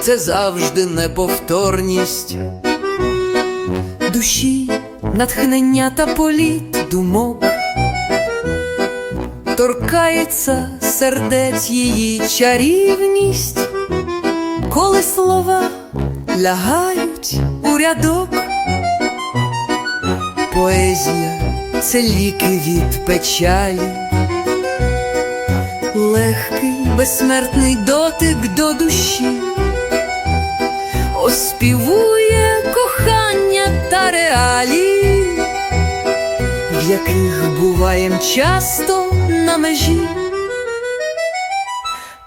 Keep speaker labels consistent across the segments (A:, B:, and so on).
A: це завжди неповторність. Душі, натхнення та політ думок. Торкається сердець її чарівність, коли слова лягають у рядок. Поезія це ліки від печалі, легкий безсмертний дотик до душі, оспівує кохання та реалії, в яких буваєм часто на межі.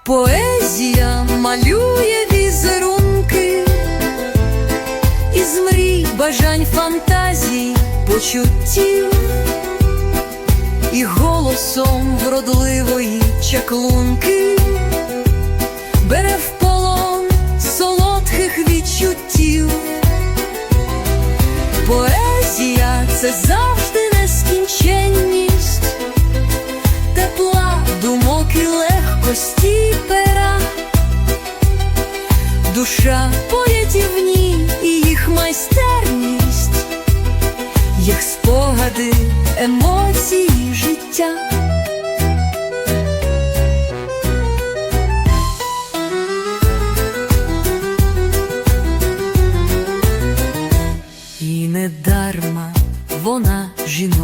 A: Поезія малює візерунки із мрій, бажань, фантазій, почуттів і голосом вродливої чаклунки це завжди нескінченність, тепла думок і легкості пера, душа поетів ній і їх майстерність, їх спогади, емоції життя.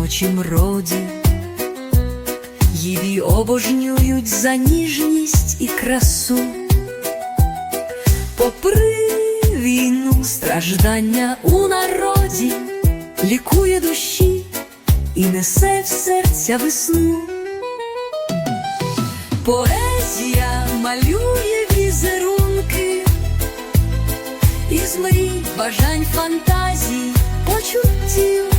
A: Жіночім роді, її обожнюють за ніжність і красу, попри війну, страждання у народі, лікує душі і несе в серця весну. Поезія малює візерунки. Із мрій, бажань, фантазій, почуттів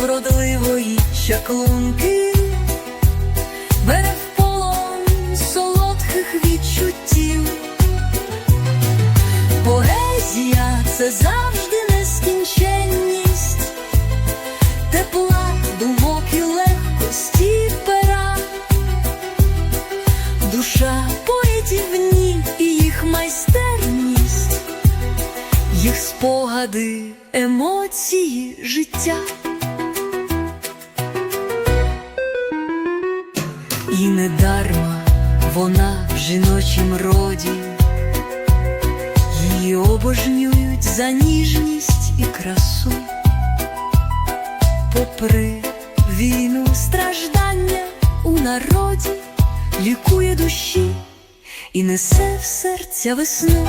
A: вродливої чаклунки бере в полон солодких відчуттів. Поезія це завжди нескінченність, тепла думок і легкості пера. Душа поетів і їх майстерність, їх спогади, емоції, життя. І недарма вона в жіночім роді, її обожнюють за ніжність і красу, попри війну, страждання у народі лікує душі і несе в серця весну.